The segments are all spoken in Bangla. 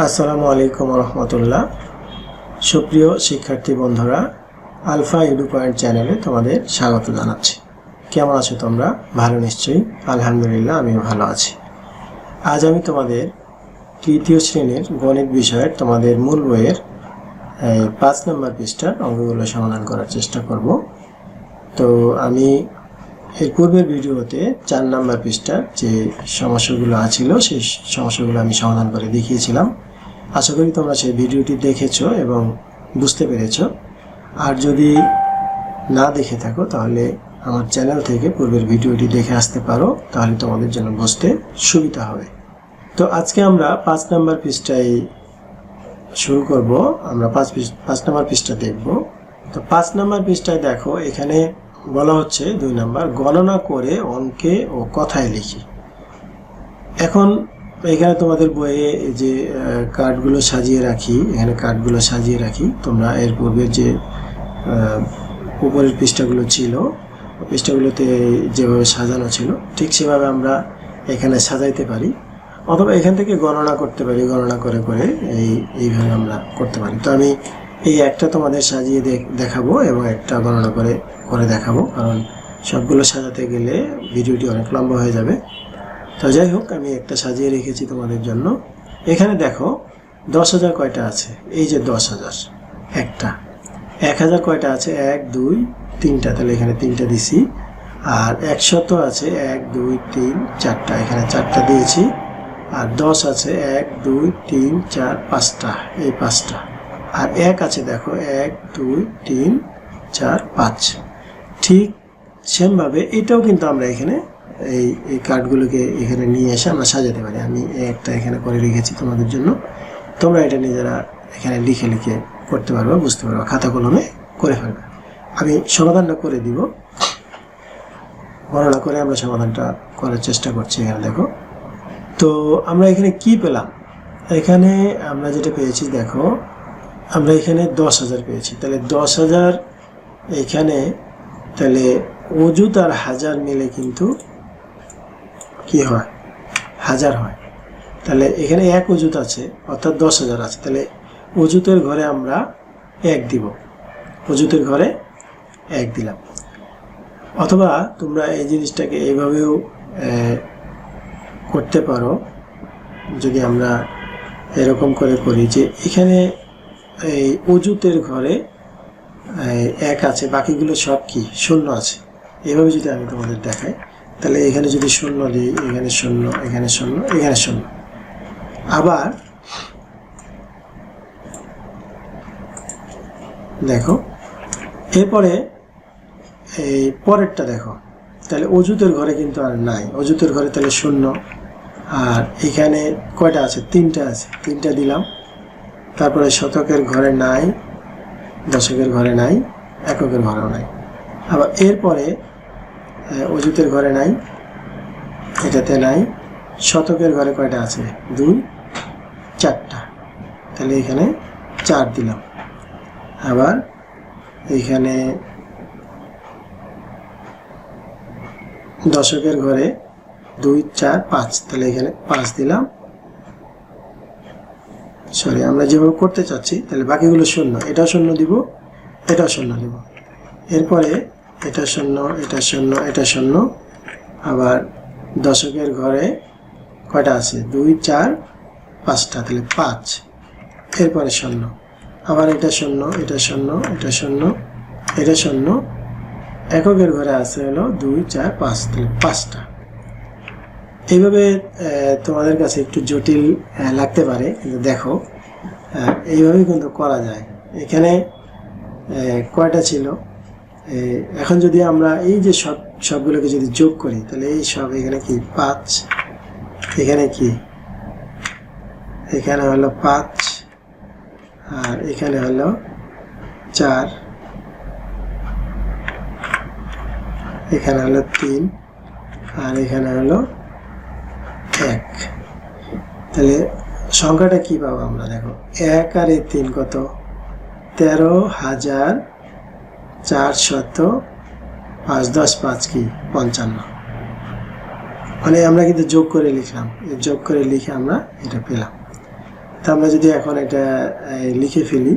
আসসালামু আলাইকুম রহমতুল্লাহ সুপ্রিয় শিক্ষার্থী বন্ধুরা, আলফা এডু পয়েন্ট চ্যানেলে তোমাদের স্বাগত জানাচ্ছি। কেমন আছো তোমরা? ভালো নিশ্চয়ই? আলহামদুলিল্লাহ, আমিও ভালো আছি। আজ আমি তোমাদের তৃতীয় শ্রেণির গণিত বিষয়ের তোমাদের মূল বইয়ের পাঁচ নম্বর পৃষ্ঠার অঙ্গগুলো সমাধান করার চেষ্টা করব। তো আমি এর পূর্বের ভিডিওতে চার নাম্বার পৃষ্ঠার যে সমস্যাগুলো আছিল, সেই সমস্যাগুলো আমি সমাধান করে দেখিয়েছিলাম। আশা করি তোমরা সেই ভিডিওটি দেখেছ এবং বুঝতে পেরেছ। আর যদি না দেখে থাকো, তাহলে আমার চ্যানেল থেকে পূর্বের ভিডিওটি দেখে আসতে পারো, তাহলে তোমাদের জন্য বুঝতে সুবিধা হবে। তো আজকে আমরা পাঁচ নাম্বার পৃষ্ঠায় শুরু করব। আমরা পাঁচ পাঁচ নাম্বার পৃষ্ঠা দেখব। তো পাঁচ নাম্বার পৃষ্ঠায় দেখো, এখানে বলা হচ্ছে দুই নাম্বার, গণনা করে অঙ্কে ও কথায় লিখি। এখন এখানে তোমাদের বইয়ে যে কার্ডগুলো সাজিয়ে রাখি, এখানে কার্ডগুলো সাজিয়ে রাখি, তোমরা এর পূর্বে যে উপরের পৃষ্ঠাগুলো ছিল পৃষ্ঠাগুলোতে যেভাবে সাজানো ছিল, ঠিক সেভাবে আমরা এখানে সাজাইতে পারি, অথবা এখান থেকে গণনা করতে পারি, গণনা করে করে এই, এইভাবে আমরা করতে পারি। তো আমি এই একটা তোমাদের সাজিয়ে দেখ- দেখাবো এবং একটা গণনা করে করে দেখাবো। কারণ সবগুলো সাজাতে গেলে ভিডিওটি অনেক লম্বা হয়ে যাবে। তো যাই হোক, আমি একটা সাজিয়ে রেখেছি তোমাদের জন্য। এখানে দেখো, দশ হাজার কয়টা আছে? এই যে দশ হাজার। একটা। এক হাজার কয়টা আছে? এক, দুই, তিনটা। তাহলে এখানে তিনটা দিছি। আর একশত আছে? এক, দুই, তিন, চারটা। এখানে চারটা দিয়েছি। আর দশ আছে? এক, দুই, তিন, চার, পাঁচটা। এই পাঁচটা। আর এক আছে, দেখো, এক, দুই, তিন, চার, পাঁচ। ঠিক সেমভাবে এটাও কিন্তু আমরা এখানে এই এই কার্ডগুলোকে এখানে নিয়ে এসে আমরা সাজাতে পারি। আমি একটা এখানে করে রেখেছি তোমাদের জন্য। তোমরা এটা নিজেরা এখানে লিখে লিখে করতে পারবে, বুঝতে পারবে। খাতা কলমে করে ফেলবে। আমি সমাধানটা করে দিব। গণনা করে আমরা সমাধানটা করার চেষ্টা করছি এখানে, দেখো। তো আমরা এখানে কি পেলাম? এখানে আমরা যেটা পেয়েছি, দেখো আমরা এখানে দশ হাজার পেয়েছি। তাহলে দশ হাজার এখানে, তাহলে অজুত আর হাজার মিলে কিন্তু কি হয়? হাজার হয়। তাহলে এখানে এক অজুত আছে, অর্থাৎ দশ হাজার আছে। তাহলে অজুতের ঘরে আমরা এক দিব। অজুতের ঘরে এক দিলাম। অথবা তোমরা এই জিনিসটাকে এইভাবেও করতে পারো। যদি আমরা এরকম করে করি যে এখানে এই অজুতের ঘরে এক আছে, বাকিগুলো সব কি? শূন্য আছে। এভাবে যদি আমি তোমাদের দেখাই, তাহলে এখানে যদি শূন্য দিই, এখানে শূন্য এখানে শূন্য এখানে শূন্য। আবার দেখো, এরপরে এই পরেরটা দেখো, তাহলে অজুতের ঘরে কিন্তু আর নাই। অজুতের ঘরে তাহলে শূন্য। আর এখানে কয়টা আছে? তিনটা আছে। তিনটা দিলাম। তারপরে শতকের ঘরে নাই, দশকের ঘরে নাই, এককের ঘরেও নাই। আবার এরপরে অজুতের ঘরে নাই, এটাতে নাই, শতকের ঘরে কয়টা আছে? দুই, চারটা। তাহলে এখানে চার দিলাম। আবার এখানে দশকের ঘরে দুই, চার, পাঁচ। তাহলে এখানে পাঁচ দিলাম। সরি আমরা যেভাবে করতে চাচ্ছি, তাহলে বাকিগুলো শূন্য। এটা শূন্য দিব এটাও শূন্য দিব। এরপরে এটা শূন্য এটা শূন্য এটা শূন্য। আবার দশকের ঘরে কয়টা আছে? দুই, চার, পাঁচটা, তাহলে পাঁচ। এরপরে শূন্য। আবার এটা শূন্য এটা শূন্য এটা শূন্য এটা শূন্য। এককের ঘরে আছে হলো দুই, চার, পাঁচ, তাহলে পাঁচটা। এইভাবে তোমাদের কাছে একটু জটিল লাগতে পারে, কিন্তু দেখো এইভাবেই কিন্তু করা যায়। এখানে কয়টা ছিল? এখন যদি আমরা এই যে সব, সবগুলোকে যদি যোগ করি, তাহলে এই সব এখানে কি? পাঁচ। এখানে কি? এখানে হলো পাঁচ। আর এখানে হলো চার। এখানে হলো তিন। আর এখানে হলো এক। তাহলে সংখ্যাটা কি পাবো আমরা? দেখো এক আর এই তিন কত? তেরো হাজার চার চারশত পাঁচ দশ পাঁচ কি? পঞ্চান্ন। মানে আমরা কিন্তু যোগ করে লিখলাম। যোগ করে লিখে আমরা এটা পেলাম। তা আমরা যদি এখন এটা লিখে ফেলি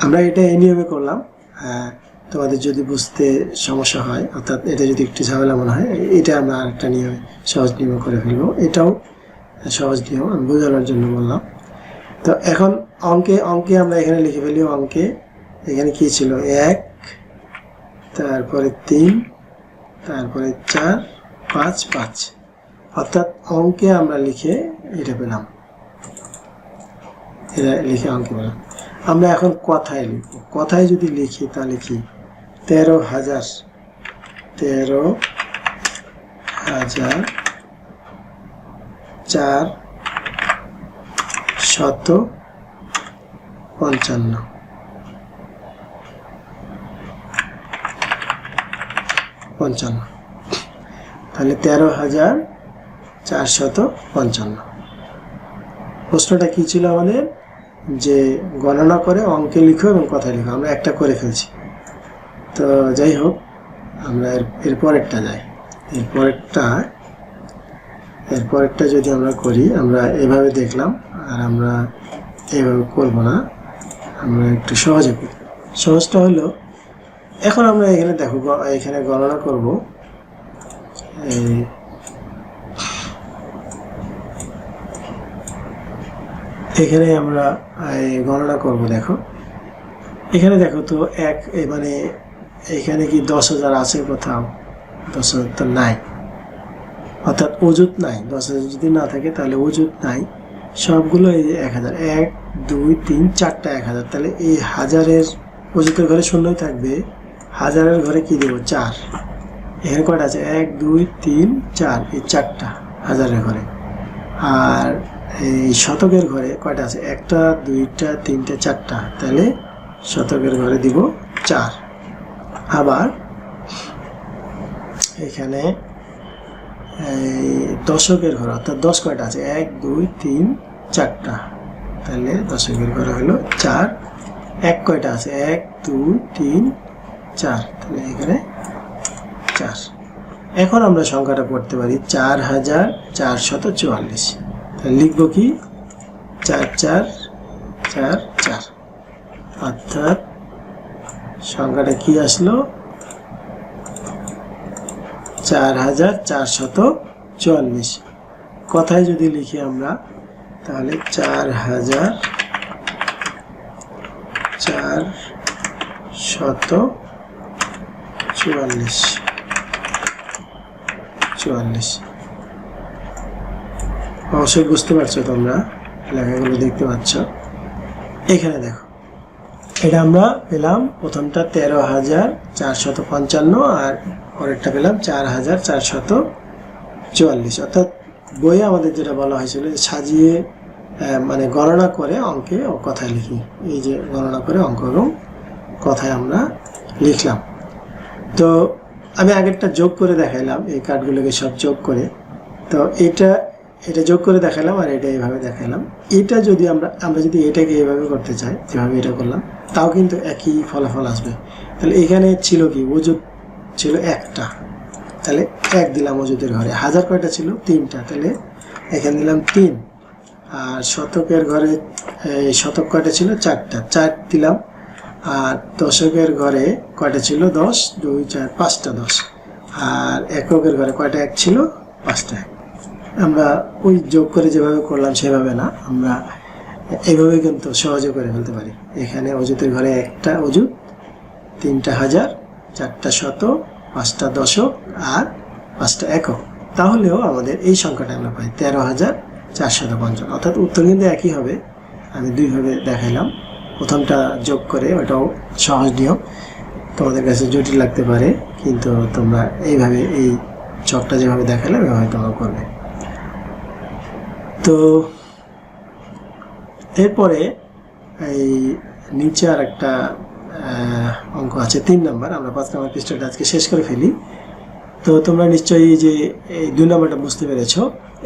আমরা এটা এই নিয়মে করলাম আহ, তোমাদের যদি বুঝতে সমস্যা হয়, অর্থাৎ এটা যদি একটু ঝামেলা মনে হয়, এটা আমরা আরেকটা নিয়মে সহজ নিয়ম করে ফেলব। এটাও সহজ নিয়ম, আমি বোঝানোর জন্য বললাম। তো এখন অঙ্কে অঙ্কে আমরা এখানে লিখে ফেলি, অঙ্কে এখানে কি ছিল? এক, তারপরে তিন, তারপরে চার, পাঁচ পাঁচ। অর্থাৎ অঙ্কে আমরা লিখে এটা পেলাম। এটা লিখে অঙ্কে পেলাম। আমরা এখন কথায় লিখব। কথায় যদি লিখি তাহলে কি? তেরো হাজার তেরো হাজার চার শত পঞ্চান্ন। পঞ্চান্ন। তাহলে তেরো হাজার চারশত পঞ্চান্ন। প্রশ্নটা কি ছিল আমাদের? যে গণনা করে অঙ্কে লিখো এবং কথায় লিখো। আমরা একটা করে ফেলছি। তো যাই হোক, আমরা এর পরেরটা যাই। এর পরেরটা এর পরেরটা যদি আমরা করি, আমরা এভাবে দেখলাম, আর আমরা এভাবে করব না। আমরা একটু সহজে করি। সহজটা হলো, এখন আমরা এখানে দেখো এখানে গণনা করব। এখানে আমরা গণনা করব, দেখো। এখানে দেখো তো এক মানে এখানে কি দশ হাজার আছে কোথাও? দশ হাজার তো নাই। অর্থাৎ অজুত নাই। দশ হাজার যদি না থাকে, তাহলে অজুত নাই। সবগুলো এই যে এক হাজার। এক, দুই, তিন, চারটা এক হাজার। তাহলে এই হাজারের অজুতের ঘরে শূন্যই থাকবে। হাজারের ঘরে কি দেবো? চার। এখানে কয়টা আছে? এক, দুই, তিন, চার। এই চারটা হাজারের ঘরে। আর এই শতকের ঘরে কয়টা আছে? একটা, দুইটা, তিনটে, চারটা। তাহলে শতকের ঘরে দিব চার। আবার এখানে এই দশকের ঘর, অর্থাৎ দশ কয়টা আছে? এক, দুই, তিন, চারটা। তাহলে দশকের ঘর হলো চার। এক কয়টা আছে? এক, দুই, তিন, চার। তাহলে এখানে চার। এখন আমরা সংখ্যাটা পড়তে পারি চার হাজার চারশত চুয়াল্লিশ। তাহলে লিখব কি? চার চার চার চার। অর্থাৎ সংখ্যাটা কি আসলো? চার হাজার চারশত চুয়াল্লিশ। কথায় যদি লিখি আমরা, তাহলে চার হাজার চার শত চুয়াল্লিশ। চুয়াল্লিশ। অবশ্যই বুঝতে পারছ তোমরা, লেখাগুলো দেখতে পাচ্ছ। এখানে দেখো। এটা আমরা পেলাম প্রথমটা তেরো হাজার চারশত পঞ্চান্ন আর পরেরটা পেলাম চার হাজার চারশত চুয়াল্লিশ। অর্থাৎ বইয়ে আমাদের যেটা বলা হয়েছিল যে সাজিয়ে মানে গণনা করে অঙ্কে ও কথায় লিখি। এই যে গণনা করে অঙ্ক এবং কথায় আমরা লিখলাম। তো আমি আগেরটা যোগ করে দেখাইলাম, এই কার্ডগুলোকে সব যোগ করে। তো এটা এটা যোগ করে দেখালাম আর এটা এইভাবে দেখালাম। এটা যদি আমরা আমরা যদি এটাকে এইভাবে করতে চাই, যেভাবে এটা করলাম, তাও কিন্তু একই ফলাফল আসবে। তাহলে এখানে ছিল কি? ওজুদ ছিল একটা। তাহলে এক দিলাম ওজুদের ঘরে। হাজার কয়টা ছিল? তিনটা। তাহলে এখানে দিলাম তিন। আর শতকের ঘরে শতক কয়টা ছিল? চারটা। চার দিলাম। আর দশকের ঘরে কয়টা ছিল? দশ। দুই, চার, পাঁচটা দশ। আর এককের ঘরে কয়টা? এক ছিল? পাঁচটা এক। আমরা ওই যোগ করে যেভাবে করলাম সেভাবে না, আমরা এইভাবে কিন্তু সহজে করে ফেলতে পারি। এখানে অজুতের ঘরে একটা অজুত তিনটা হাজার, চারটা শত, পাঁচটা দশক আর পাঁচটা একক। তাহলেও আমাদের এই সংখ্যাটা আমরা পাই তেরো হাজার চারশত পঞ্চান্ন। অর্থাৎ উত্তর কিন্তু একই হবে। আমি দুইভাবে দেখাইলাম। প্রথমটা যোগ করে ওটাও সহজ নিয়ম। তোমাদের কাছে জটিল লাগতে পারে, কিন্তু তোমরা এইভাবে এই চকটা যেভাবে দেখালে এভাবে তোমরা করবে। তো এরপরে এই নিচে আর একটা অঙ্ক আছে, তিন নাম্বার। আমরা পাঁচ নাম্বার পৃষ্ঠাটা আজকে শেষ করে ফেলি। তো তোমরা নিশ্চয়ই যে, এই দুই নাম্বারটা বুঝতে পেরেছ।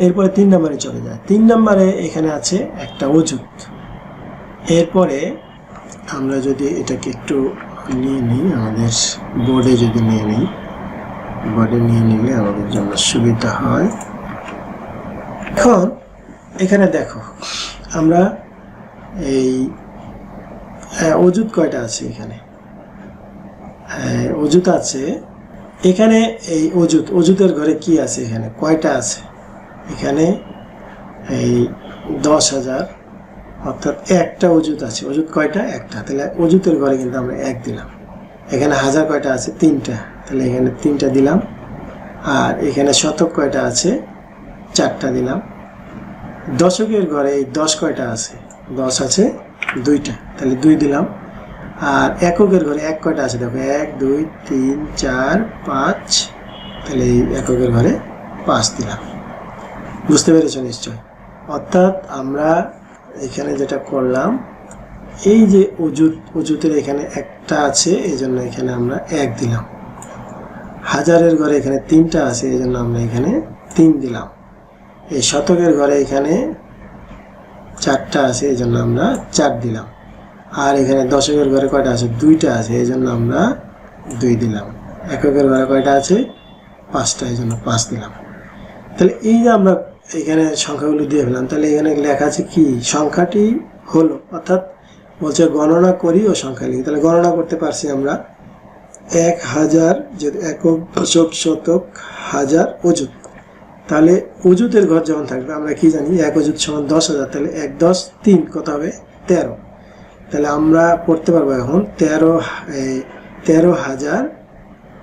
এরপরে তিন নাম্বারে চলে যায়। তিন নাম্বারে এখানে আছে একটা অজুত এরপরে আমরা যদি এটাকে একটু নিয়ে নিই, আমাদের বোর্ডে যদি নিয়ে নিই বোর্ডে নিয়ে নিলে আমাদের জন্য সুবিধা হয়। এখন এখানে দেখো, আমরা এই অজুত কয়টা আছে এখানে? অজুত আছে। এখানে এই অজুত অজুতের ঘরে কি আছে এখানে? কয়টা আছে? এখানে এই দশ হাজার, অর্থাৎ একটা অজুত আছে। অজুত কয়টা? একটা। তাহলে অজুতের ঘরে কিন্তু আমরা এক দিলাম। এখানে হাজার কয়টা আছে? তিনটা। তাহলে এখানে তিনটা দিলাম। আর এখানে শতক কয়টা আছে? চারটা দিলাম। দশকের ঘরে এই দশ কয়টা আছে? দশ আছে, দুইটা। তাহলে দুই দিলাম। আর এককের ঘরে এক কয়টা আছে? দেখো, এক, দুই, তিন, চার, পাঁচ। তাহলে এই এককের ঘরে পাঁচ দিলাম। বুঝতে পেরেছ নিশ্চয়? অর্থাৎ আমরা এখানে যেটা করলাম, এই যে অজুত অজুতের এখানে একটা আছে এই জন্য এখানে আমরা এক দিলাম। হাজারের ঘরে এখানে তিনটা আছে এই জন্য আমরা এখানে তিন দিলাম। এই শতকের ঘরে এখানে চারটা আছে, এই জন্য আমরা চার দিলাম। আর এখানে দশকের ঘরে কয়টা আছে? দুইটা আছে, এই জন্য আমরা দুই দিলাম। এককের ঘরে কয়টা আছে? পাঁচটা, এই জন্য পাঁচ দিলাম। তাহলে এই যে আমরা এখানে সংখ্যাগুলো দিয়ে ফেলাম তাহলে এখানে লেখা আছে কি? সংখ্যাটি হলো, অর্থাৎ বলছে গণনা করি ও সংখ্যা লিখি। তাহলে গণনা করতে পারছি আমরা এক হাজার যে একক দশক শতক, হাজার, অযুত। তাহলে অজুতের ঘর যখন থাকবে, আমরা কি জানি? এক অজুত সমান দশ হাজার, তাহলে এক দশ তিন, কত হবে? তেরো। তাহলে আমরা পড়তে পারব এখন তেরো তেরো হাজার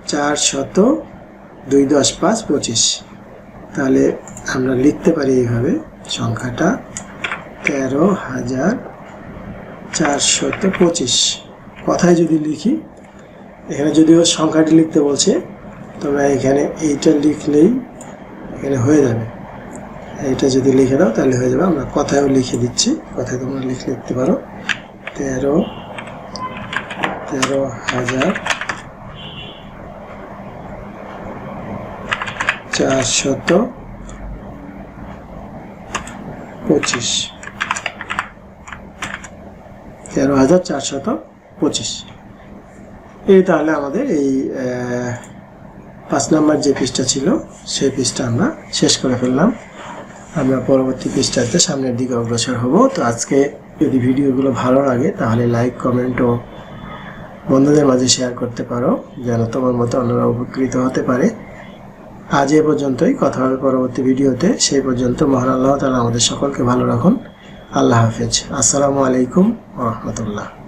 চার শত দুই দশ পাঁচ পঁচিশ। তাহলে আমরা লিখতে পারি এইভাবে সংখ্যাটা তেরো হাজার চারশত পঁচিশ। কথায় যদি লিখি, এখানে যদিও সংখ্যাটি লিখতে বলছে, তোমরা এখানে এইটা লিখলেই এখানে হয়ে যাবে। এটা যদি লিখে দাও তাহলে হয়ে যাবে। আমরা কথায়ও লিখে দিচ্ছি। কথায় তোমরা লিখে লিখতে পারো। তেরো তেরো হাজার চারশত পঁচিশ। তেরো হাজার চারশত পঁচিশ। এই তাহলে আমাদের এই পাঁচ নাম্বার যে পৃষ্ঠা ছিল, সেই পৃষ্ঠা আমরা শেষ করে ফেললাম। আমরা পরবর্তী পৃষ্ঠাতে সামনের দিকে অগ্রসর হব। তো আজকে যদি ভিডিওগুলো ভালো লাগে, তাহলে লাইক কমেন্ট ও বন্ধুদের মাঝে শেয়ার করতে পারো, যেন তোমার মতো অন্যরা উপকৃত হতে পারে। আজ এ পর্যন্তই। কথা হবে পরবর্তী ভিডিওতে। সেই পর্যন্ত মহান আল্লাহ তালা আমাদের সকলকে ভালো রাখুন। আল্লাহ হাফেজ। আসসালামু আলাইকুম রহমতুল্লাহ।